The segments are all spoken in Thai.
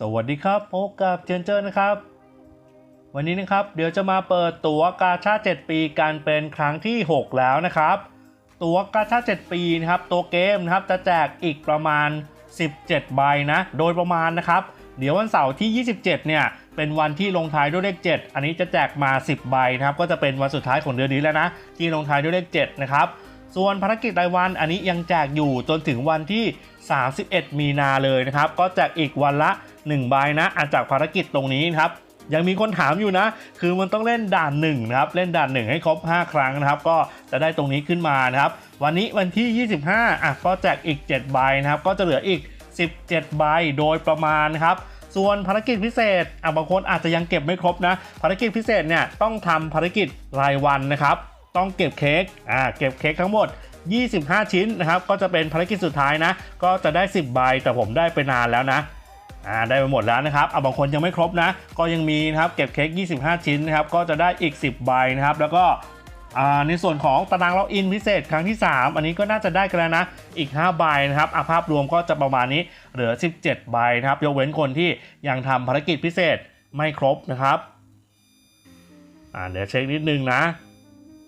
สวัสดีครับพบกับเจนเจอร์นะครับ วันนี้นะครับเดี๋ยวจะมาเปิดตั๋วกาชา 7 ปีกันเป็นครั้งที่ 6 แล้วนะครับ ตั๋วกาชา 7 ปีนะครับตัวเกมนะครับจะแจกอีกประมาณ 17 ใบนะ โดยประมาณนะครับ เดี๋ยววันเสาร์ที่ 27 เนี่ยเป็นวันที่ลงท้ายด้วยเลข 7 อันนี้จะแจกมา 10 ใบนะครับ ก็จะเป็นวันสุดท้ายของเดือนนี้แล้วนะ ที่ลงท้ายด้วยเลข 7 นะครับ ส่วนภารกิจรายวันอันนี้ยังแจกอยู่จนถึงวันที่ 31 มีนาเลยนะครับ ก็แจกอีกวันละ 1ใบนะอาจากภารกิจตรงนี้ครับยังมีคนถามอยู่นะ คือมันต้องเล่นด่าน1นะครับ เล่นด่าน 1 ให้ครบ 5 ครั้งนะครับ ก็จะได้ตรงนี้ขึ้นมานะครับ วันนี้วันที่ 25 อะ ก็แจกอีก 7 ใบนะครับ ก็จะเหลืออีก 17 ใบโดยประมาณครับ ส่วนภารกิจพิเศษ อะ บางคนอาจจะยังเก็บไม่ครบนะ ภารกิจพิเศษเนี่ย ต้องทำภารกิจรายวันนะครับ ต้องเก็บเค้ก อ่า เก็บเค้กทั้งหมด25 ชิ้นนะครับ ก็จะเป็นภารกิจสุดท้ายนะ ก็จะได้ 10 ใบ แต่ผมได้ไปนานแล้วนะ อ่าได้ไปหมดแล้วนะครับเอาบางคนยังไม่ครบนะ ก็ยังมีนะครับเก็บเค้ก 25 ชิ้นนะครับ ก็จะได้อีก 10 ใบนะครับ แล้วก็อ่าในส่วนของตารางล็อกอินพิเศษครั้งที่ 3 อันนี้ก็น่าจะได้กันแล้วนะ อีก 5 ใบนะครับอาภาพรวมก็จะประมาณนี้เหลือ 17 ใบนะครับ ยกเว้นคนที่ยังทำภารกิจพิเศษไม่ครบนะครับอ่าเดี๋ยวเช็คนิดนึงนะ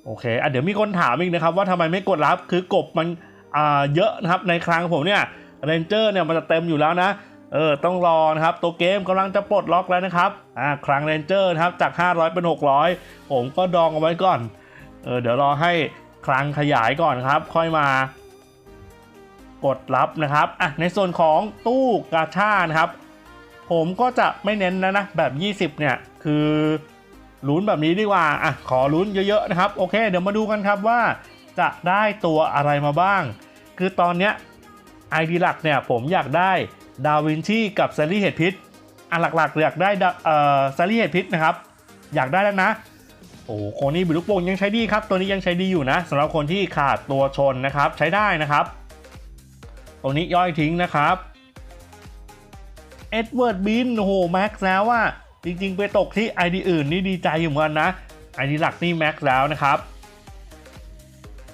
โอเคอะเดี๋ยวมีคนถามอีกนะครับ ว่าทำไมไม่กดรับคือกบมันอ่าเยอะนะครับในครั้งผมเนี่ยเรนเจอร์เนี่ยมันจะเต็มอยู่แล้วนะ เออต้องรอนะครับตัวเกมกำลังจะปลดล็อกแล้วนะครับอ่าครั้งเรนเจอร์นะครับจาก 500 เป็น 600 ผมก็ดองเอาไว้ก่อนเออเดี๋ยวรอให้ครั้งขยายก่อนครับ ค่อยมากดรับนะครับอะในส่วนของตู้กาชานะครับ ผมก็จะไม่เน้นนะนะแบบ 20 เนี่ยคือลุ้นแบบนี้ดีกว่าอะขอลุ้นเยอะๆนะครับโอเคเดี๋ยวมาดูกันครับว่าจะได้ตัวอะไรมาบ้าง คือตอนเนี้ยไอดีหลักเนี่ยผมอยากได้ ดาวินชีกับซารีเฮดพิษอันหลักๆอยากได้ซารีเฮดพิษนะครับ อยากได้แล้วนะ โอ้โหโคนี่บิลูกโป่งยังใช้ดีครับ ตัวนี้ยังใช้ดีอยู่นะสำหรับคนที่ขาดตัวชนนะครับ ใช้ได้นะครับ ตัวนี้ย่อยทิ้งนะครับเอ็ดเวิร์ดบินโอ้โหแม็กซ์แล้วว่าจริงๆ ไปตกที่ ID อื่นนี่ดีใจอยู่เหมือนกันนะ ID หลักนี่แม็กซ์แล้วนะครับ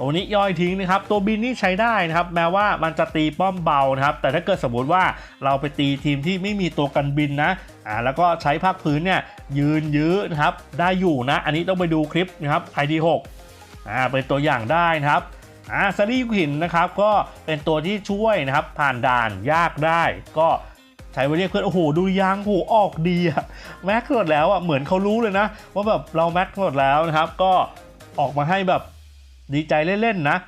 ตัวนี้ย่อยทิ้งนะครับ ตัวบินนี่ใช้ได้นะครับ แม้ว่ามันจะตีป้อมเบานะครับ แต่ถ้าเกิดสมมติว่าเราไปตีทีมที่ไม่มีตัวกันบินนะอ่าแล้วก็ใช้ภาคพื้นเนี่ยยืนยื้อนะครับ ได้อยู่นะ อันนี้ต้องไปดูคลิปนะครับ ID 6 อ่าเป็นตัวอย่างได้นะครับอ่าซารีหินนะครับ ก็เป็นตัวที่ช่วยนะครับ ผ่านด่านยากได้ ก็ใช้ไว้เรียกเพื่อนโอ้โหดูยางโอ้โหออกดีอะแม็กหมดแล้วอะเหมือนเขารู้เลยนะ ว่าแบบเราแม็กหมดแล้วนะครับ ก็ออกมาให้แบบ ดีใจเล่นๆนะ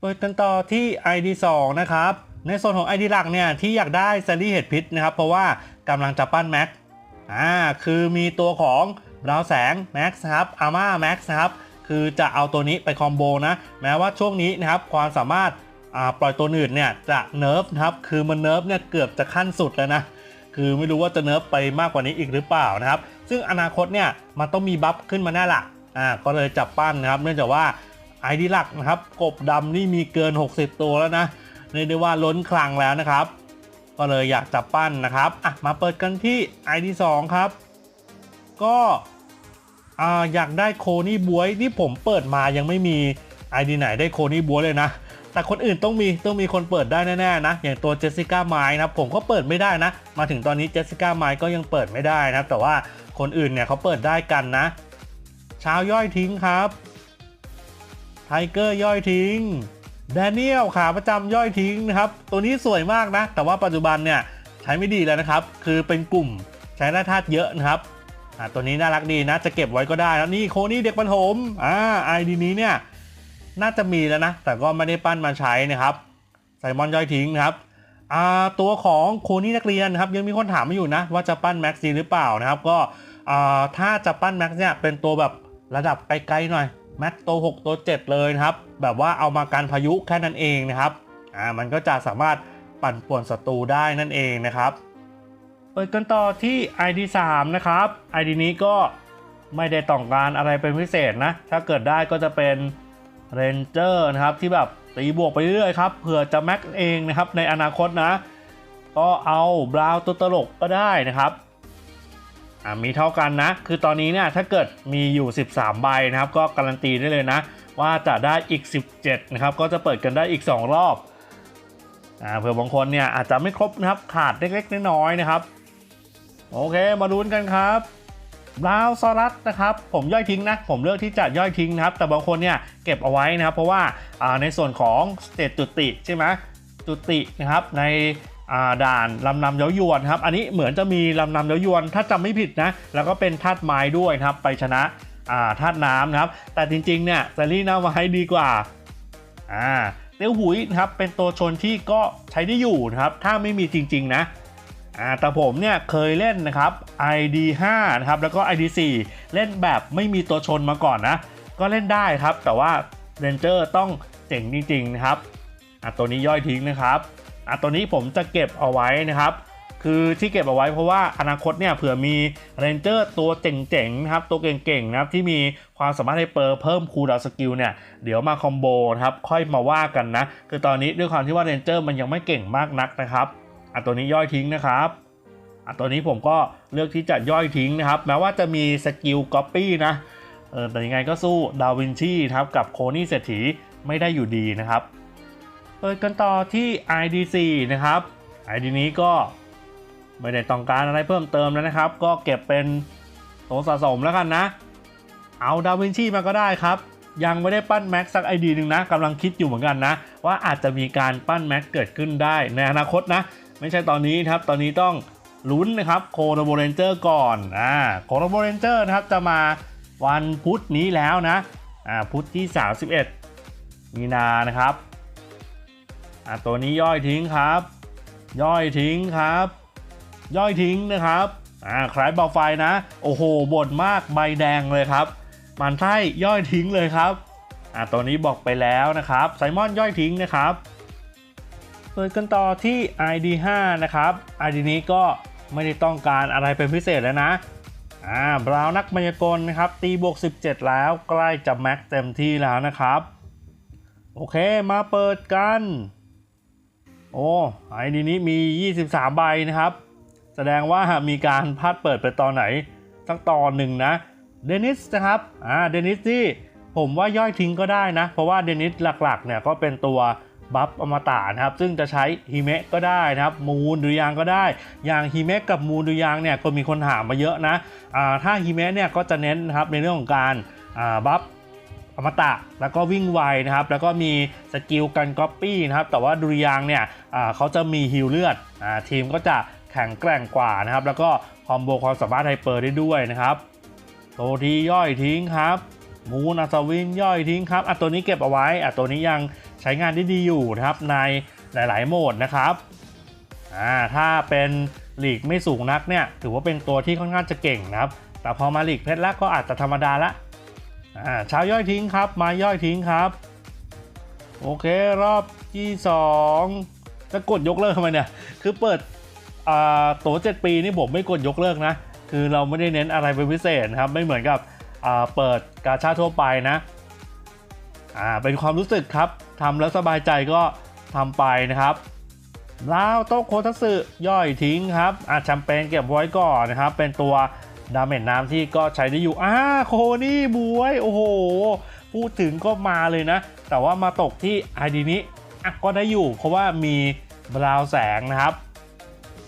เปิดกันต่อที่ ID 2 นะครับ ในส่วนของ ID หลักเนี่ยที่อยากได้ซารีเห็ดพิษนะครับ เพราะว่ากำลังจะปั้นแม็กอ่าคือมีตัวของดาวแสงแม็กซ์ครับอาม่าแม็กซ์นะครับคือจะเอาตัวนี้ไปคอมโบนะแม้ว่าช่วงนี้นะครับความสามารถปล่อยตัวอื่นเนี่ยจะเนิร์ฟนะครับคือมันเนิร์ฟเนี่ยเกือบจะขั้นสุดแล้วนะคือไม่รู้ว่าจะเนิร์ฟไปมากกว่านี้อีกหรือเปล่านะครับ ซึ่งอนาคตเนี่ยมันต้องมีบัฟขึ้นมาแน่ละอ่าก็เลยจับปั้นนะครับ เนื่องจากว่า ไอดีหลักนะครับ กบดำนี่มีเกิน 60 ตัวแล้วนะเรียกได้ว่าล้นคลังแล้วนะครับ ก็เลยอยากจับปั้นนะครับอะมาเปิดกันที่ ID 2ครับ ก็อ่าอยากได้โคนี่บวยที่ผมเปิดมายังไม่มี ID ไหนได้โคนี่บวยเลยนะ แต่คนอื่นต้องมีต้องมีคนเปิดได้แน่ๆนะ อย่างตัวเจสสิก้าไม้นะผมก็เปิดไม่ได้นะ มาถึงตอนนี้เจสสิก้าไม้ก็ยังเปิดไม่ได้นะแต่ว่าคนอื่นเนี่ยเขาเปิดได้กันนะ เช้าย่อยทิ้งครับ ไทเกอร์ย่อยทิ้งแดเนียลขาประจำย่อยทิ้งนะครับ ตัวนี้สวยมากนะ แต่ว่าปัจจุบันเนี่ยใช้ไม่ดีแล้วนะครับ คือเป็นกลุ่มใช้แร่ธาตุเยอะนะครับตัวนี้น่ารักดีนะ จะเก็บไว้ก็ได้แล้วนี่โคนี่เด็กปันถมอ่าไอดีนี้เนี่ยน่าจะมีแล้วนะ แต่ก็ไม่ได้ปั้นมาใช้นะครับไซมอนย่อยทิ้งนะครับตัวของโคนี่นักเรียนนะครับยังมีคนถามมาอยู่นะ ว่าจะปั้นแม็กซ์ดีหรือเปล่านะครับ ก็ถ้าจะปั้นแม็กซ์เนี่ยเป็นตัวแบบระดับไกลๆหน่อย แม็กตัว 6 ตัว7เลยนะครับ แบบว่าเอามาการพายุแค่นั้นเองนะครับอ่ามันก็จะสามารถปั่นป่วนศัตรูได้นั่นเองนะครับ เปิดกันต่อที่ ID 3นะครับ ID นี้ก็ไม่ได้ต้องการอะไรเป็นพิเศษนะ ถ้าเกิดได้ก็จะเป็นเรนเจอร์นะครับที่แบบตีบวกไปเรื่อยครับเผื่อจะแม็กเองนะครับในอนาคตนะ ก็เอาบราวตัวตลกก็ได้นะครับ อ่ามีเท่ากันนะ คือตอนนี้เนี่ยถ้าเกิดมีอยู่ 13 ใบนะครับ ก็การันตีได้เลยนะ ว่าจะได้อีก 17 นะครับ ก็จะเปิดกันได้อีก 2 รอบอ่าเผื่อบางคนเนี่ยอาจจะไม่ครบนะครับ ขาดเล็กๆน้อยๆนะครับ โอเค มาลุ้นกันครับบราวซอรัสนะครับผมย่อยทิ้งนะผมเลือกที่จะย่อยทิ้งนะครับ แต่บางคนเนี่ยเก็บเอาไว้นะครับ เพราะว่าอ่าในส่วนของสเตตจุติใช่ไหมจุตินะครับใน ด่านลำนำเย้ายวนครับ อันนี้เหมือนจะมีลำนำเย้ายวน ถ้าจำไม่ผิดนะ แล้วก็เป็นธาตุไม้ด้วยครับ ไปชนะธาตุน้ำนะครับ แต่จริงๆเนี่ยซารี่น่าไม้ดีกว่าอ่าเตี้ยวหุยครับเป็นตัวชนที่ก็ใช้ได้อยู่นะครับ ถ้าไม่มีจริงๆนะอ่าแต่ผมเนี่ยเคยเล่นนะครับ ID 5นะครับแล้วก็ ID 4เล่นแบบไม่มีตัวชนมาก่อนนะ ก็เล่นได้ครับ แต่ว่าเรนเจอร์ต้องเจ๋งจริงๆนะครับอะตัวนี้ย่อยทิ้งนะครับ อะตัวนี้ผมจะเก็บเอาไว้นะครับ คือที่เก็บเอาไว้เพราะว่าอนาคตเนี่ยเผื่อมีเรนเจอร์ตัวเจ๋งๆนะครับตัวเก่งๆนะครับที่มีความสามารถในเปอร์เพิ่มคูลดาวสกิลเนี่ยเดี๋ยวมาคอมโบนะครับค่อยมาว่ากันนะ คือตอนนี้ด้วยความที่ว่าเรนเจอร์มันยังไม่เก่งมากนักนะครับอะตัวนี้ย่อยทิ้งนะครับอะตัวนี้ผมก็เลือกที่จะย่อยทิ้งนะครับ แม้ว่าจะมีสกิลก๊อปปี้นะเออแต่ยังไงก็สู้ดาวินชีครับกับโคนี่เศรษฐีไม่ได้อยู่ดีนะครับ ปิดกันต่อที่ ID4 นะครับ ID นี้ก็ไม่ได้ต้องการอะไรเพิ่มเติมแล้วนะครับ ก็เก็บเป็นตัวสะสมแล้วกันนะ เอาดาวินชีมาก็ได้ครับ ยังไม่ได้ปั้นแม็กสักไอดีหนึ่งนะกำลังคิดอยู่เหมือนกันนะ ว่าอาจจะมีการปั้นแม็กเกิดขึ้นได้ในอนาคตนะ ไม่ใช่ตอนนี้ครับ ตอนนี้ต้องลุ้นนะครับโคโนโบเรนเจอร์ก่อนอ่าโคโนโบเรนเจอร์นะครับจะมาวันพุธนี้แล้วนะอ่าพุธที่ 31 มีนานะครับ อ่าตัวนี้ย่อยทิ้งครับ ย่อยทิ้งครับ ย่อยทิ้งนะครับอ่าคล้ายเบาไฟนะ โอ้โหบ่นมากใบแดงเลยครับ มันไส้ย่อยทิ้งเลยครับอ่าตัวนี้บอกไปแล้วนะครับไซมอนย่อยทิ้งนะครับเปิดกันต่อที่ ID 5 นะครับ ID นี้ก็ไม่ได้ต้องการอะไรเป็นพิเศษแล้วนะอ่าบราวน์นักมายากลนะครับ ตีบวก 17 แล้วใกล้จะแม็กเต็มที่แล้วนะครับ โอเคมาเปิดกัน โอ้ไอดีนี้มี 23 ใบนะครับ แสดงว่ามีการพลาดเปิดไปตอนไหนสักตอนหนึ่งนะ เดนิสนะครับ อ่า เดนิสที่ผมว่าย่อยทิ้งก็ได้นะ เพราะว่าเดนิสหลักๆเนี่ยก็เป็นตัวบัฟอมตะนะครับ ซึ่งจะใช้ฮิเมะก็ได้นะครับ มูนหรือยังก็ได้ อย่างฮิเมะกับมูนหรือยังเนี่ยก็มีคนถามมาเยอะนะ อ่า ถ้าฮิเมะเนี่ยก็จะเน้นนะครับในเรื่องของการอ่าบัฟ อมตะแล้วก็วิ่งไวนะครับแล้วก็มีสกิลกันก๊อปปี้นะครับแต่ว่าดุริยางเนี่ยเขาจะมีฮิลเลือดอทีมก็จะแข็งแกร่งกว่านะครับแล้วก็คอมโบความสามารถไฮเปอร์ได้ด้วยนะครับโตทีย่อยทิ้งครับมูนอัศวินย่อยทิ้งครับอะตัวนี้เก็บเอาไว้อะตัวนี้ยังใช้งานได้ดีอยู่นะครับในหลาย ๆ โหมดนะครับอ่าถ้าเป็นหลีกไม่สูงนักเนี่ยถือว่าเป็นตัวที่ค่อนข้างจะเก่งนะครับแต่พอมาหลีกเพชรแล้วก็อาจจะธรรมดาละ อ่าเช้าย่อยทิ้งครับ มาย่อยทิ้งครับ โอเครอบที่ 2 จะกดยกเลิกทำไมเนี่ย คือเปิดอ่าตัว7ปีนี่ผมไม่กดยกเลิกนะ คือเราไม่ได้เน้นอะไรเป็นพิเศษนะครับ ไม่เหมือนกับอ่าเปิดกาชาทั่วไปนะอ่าเป็นความรู้สึกครับทำแล้วสบายใจก็ทำไปนะครับลาวโตโคทัสึย่อยทิ้งครับอาแชมเปญเก็บไว้ก่อนนะครับ เป็นตัว ดาเมจน้ำที่ก็ใช้ได้อยู่อ่าโคนี่บวยโอ้โห พูดถึงก็มาเลยนะ แต่ว่ามาตกที่ไอดีนี้ก็ได้อยู่ เพราะว่ามีบราวแสงนะครับ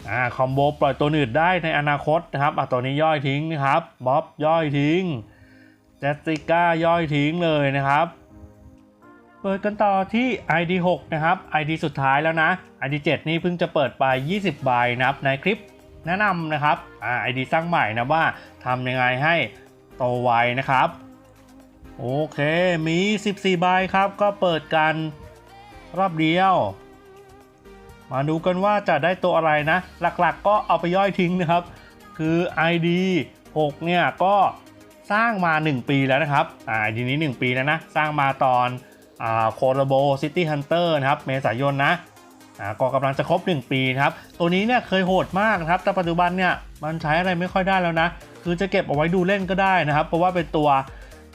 อ่าคอมโบปล่อยตัวอื่นได้ในอนาคตนะครับอะตัวนี้ย่อยทิ้งนะครับบ๊อบย่อยทิ้งเจสสิก้าย่อยทิ้งเลยนะครับเปิดกันต่อที่ ID 6 นะครับ ID สุดท้ายแล้วนะ ID 7 นี่เพิ่งจะเปิดไป 20 ใบนะครับในคลิป แนะนำนะครับอ่า ID สร้างใหม่นะว่าทำยังไงให้โตไวนะครับ โอเคมี 14 ใบครับ ก็เปิดกันรอบเดียว มาดูกันว่าจะได้ตัวอะไรนะ หลักๆก็เอาไปย่อยทิ้งนะครับ คือ ID 6 เนี่ยก็สร้างมา 1 ปีแล้วนะครับ อ่า ID นี้ 1 ปีแล้วนะ สร้างมาตอนอ่าโคโรโบซิตี้ฮันเตอร์นะครับ เมษายนนะ ก็กำลังจะครบ 1 ปีครับ ตัวนี้เนี่ยเคยโหดมากนะครับ แต่ปัจจุบันเนี่ยมันใช้อะไรไม่ค่อยได้แล้วนะ คือจะเก็บเอาไว้ดูเล่นก็ได้นะครับ เพราะว่าเป็นตัว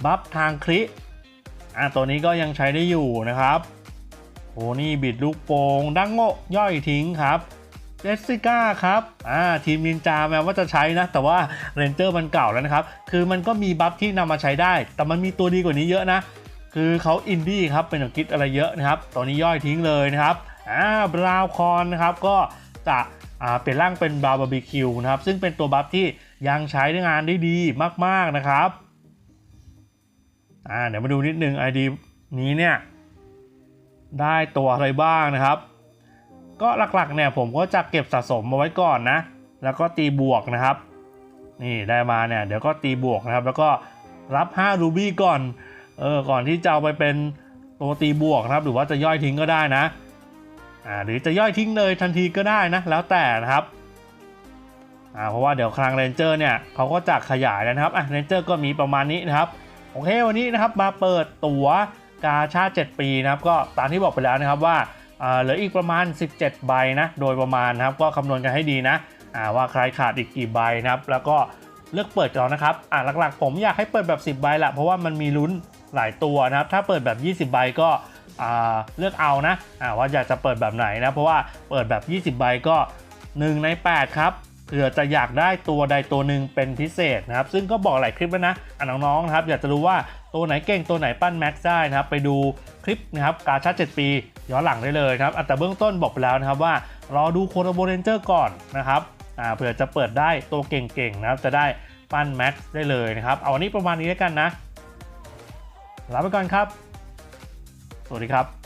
บัฟทางคลิอ่าตัวนี้ก็ยังใช้ได้อยู่นะครับโอ้นี่บิดลูกโป่งดังโง่ย่อยทิ้งครับเจสสิก้าครับอ่าทีมนินจาแม้ว่าจะใช้นะ แต่ว่าเรนเจอร์มันเก่าแล้วนะครับ คือมันก็มีบัฟที่นำมาใช้ได้ แต่มันมีตัวดีกว่านี้เยอะนะ คือเขาอินดี้ครับเป็นอังกฤษอะไรเยอะนะครับ ตอนนี้ย่อยทิ้งเลยนะครับ อ่าบราวคอนนะครับก็จะเปลี่ยนร่างเป็นบราวบาร์บีคิวนะครับซึ่งเป็นตัวบัฟที่ยังใช้งานได้ดีมากๆนะครับอ่าเดี๋ยวมาดูนิดนึง ID นี้เนี่ยได้ตัวอะไรบ้างนะครับ ก็หลักๆเนี่ยผมก็จะเก็บสะสมมาไว้ก่อนนะ แล้วก็ตีบวกนะครับ นี่ได้มาเนี่ยเดี๋ยวก็ตีบวกนะครับ แล้วก็รับ5รูบี้ก่อนเออก่อนที่จะเอาไปเป็นตัวตีบวกนะครับ หรือว่าจะย่อยทิ้งก็ได้นะ หรือจะย่อยทิ้งเลยทันทีก็ได้นะแล้วแต่นะครับเพราะว่าเดี๋ยวคลังเรนเจอร์เนี่ยเขาก็จะขยายแล้วนะครับอะเรนเจอร์ก็มีประมาณนี้นะครับโอเควันนี้นะครับมาเปิดตั๋วกาชาติ7ปีนะครับก็ตามที่บอกไปแล้วนะครับว่าเหลืออีกประมาณ 17 ใบนะโดยประมาณนะครับก็คำนวณกันให้ดีนะว่าใครขาดอีกกี่ใบนะครับแล้วก็เลือกเปิดก่อนนะครับอ่าหลักๆ ผมอยากให้เปิดแบบ 10 ใบแหละเพราะว่ามันมีลุ้นหลายตัวนะครับถ้าเปิดแบบ 20 ใบก็ เลือกเอานะว่าอยากจะเปิดแบบไหนนะเพราะว่าเปิดแบบ 20 ใบก็ 1 ใน 8 ครับเผื่อจะอยากได้ตัวใดตัวหนึ่งเป็นพิเศษนะครับ ซึ่งก็บอกหลายคลิปแล้วนะอะน้องๆนะครับ อยากจะรู้ว่าตัวไหนเก่งตัวไหนปั้นแม็กซ์ได้นะครับ ไปดูคลิปนะครับกาชา7ปี ย้อนหลังได้เลยนะครับแต่เบื้องต้นบอกไปแล้วนะครับว่ารอดูโคโรโบเรนเจอร์ก่อนนะครับอ่าเผื่อจะเปิดได้ตัวเก่งๆนะครับ จะได้ปั้นแม็กซ์ได้เลยนะครับ เอาวันนี้ประมาณนี้แล้วกันนะลาไปก่อนครับ สวัสดีครับ